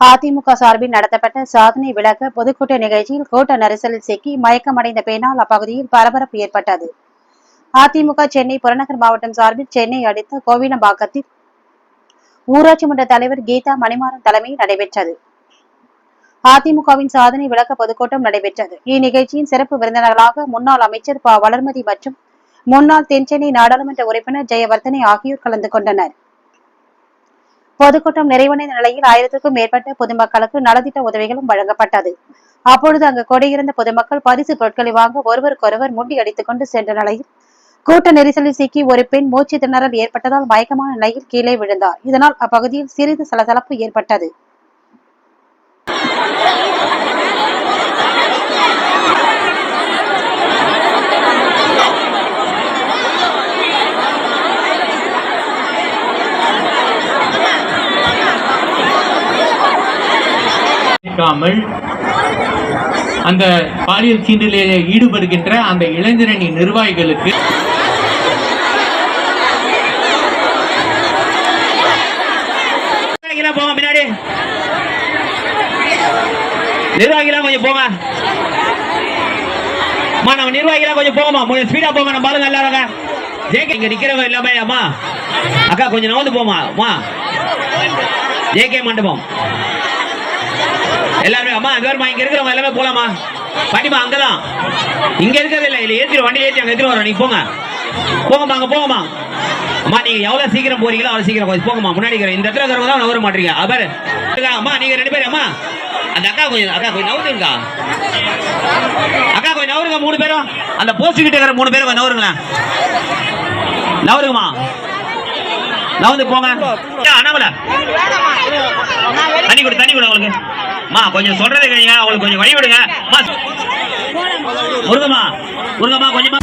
அதிமுக சார்பில் நடத்தப்பட்ட சாதனை விளக்க பொதுக்கூட்ட நிகழ்ச்சியில் கூட்ட நெரிசலில் சிக்கி மயக்கமடைந்த பெண்ணால் அப்பகுதியில் பரபரப்பு ஏற்பட்டது. அதிமுக சென்னை புறநகர் மாவட்டம் சார்பில் சென்னை அடுத்த கோவிலம்பாக்கத்தில் ஊராட்சி மன்ற தலைவர் கீதா மணிமாறன் தலைமையில் நடைபெற்றது. அதிமுகவின் சாதனை விளக்க பொதுக்கூட்டம் நடைபெற்றது. இந்நிகழ்ச்சியின் சிறப்பு விருந்தினர்களாக முன்னாள் அமைச்சர் ப. வளர்மதி மற்றும் முன்னாள் தென்சென்னை நாடாளுமன்ற உறுப்பினர் ஜெயவர்தனை ஆகியோர் கலந்து கொண்டனர். பொதுக்கூட்டம் நிறைவடைந்த நிலையில் ஆயிரத்துக்கும் மேற்பட்ட பொதுமக்களுக்கு நலத்திட்ட உதவிகளும் வழங்கப்பட்டது. அப்பொழுது அங்கு கொடியிருந்த பொதுமக்கள் பரிசு பொருட்களை வாங்க ஒருவருக்கொருவர் முண்டி அடித்துக் கொண்டு சென்ற நிலையில் கூட்ட நெரிசலில் சிக்கி ஒரு பெண் மூச்சு திணறல் ஏற்பட்டதால் மயக்கமான நிலையில் கீழே விழுந்தார். இதனால் அப்பகுதியில் சிறிது சலசலப்பு ஏற்பட்டது. கேட்காமல் அந்த பாலியல் சீண்டலில் ஈடுபடுகின்ற அந்த இளைஞரணி நிர்வாகிகளுக்கு நிர்வாகிலாம் போங்க பின்னாடி. நிர்வாகிலாம் கொஞ்சம் போங்க. அம்மா நம்ம நிர்வாகிலாம் கொஞ்சம் போங்கம்மா. கொஞ்சம் ஸ்பீடா போங்க நம்ம பாருங்க எல்லாரும் ஜேகே இங்க நிக்கிறவங்க எல்லாமே அம்மா. அக்கா கொஞ்சம் நகர்ந்து போமா அம்மா. ஜேகே மண்டபம். எல்லாருமே அம்மா அங்க வருமா இங்க இருக்கிறவங்க எல்லாமே போலாமா பாட்டிமா அங்கதான். இங்க இருக்கிறது இல்ல இல்ல ஏத்தி வண்டி ஏத்தி அங்க எடுத்துட்டு வரோம் நீங்க போங்க. போங்கம்மா அங்க போங்கம்மா. அம்மா நீங்க எவ்வளவு சீக்கிரம் போறீங்களோ அவ்வளவு சீக்கிரம் கொஞ்சம் போங்கம்மா முன்னாடி இந்த இடத்துல இருக்கிறவங்க தான் நவர மாட்டீங்க. அவர் அம்மா நீங்க ரெண்டு பேரும் அம்மா. அந்த அக்கா கொஞ்சம் அக்கா கொஞ்சம் நவருங்கக்கா அக்கா கொஞ்சம் நவருங்க மூணு பேரும். அந்த போஸ்ட் கிட்ட இருக்கிற மூணு பேரும் கொஞ்சம் நவருங்களேன். நவருங்கம்மா. நவந்து போங்க. அண்ணாமலை. தண்ணி கொடு தண்ணி கொடு அவங்களுக்கு. அம்மா கொஞ்சம் சொல்றது கேளுங்க அவங்களுக்கு கொஞ்சம் வழி விடுங்க முருகம்மா முருகம்மா கொஞ்சமா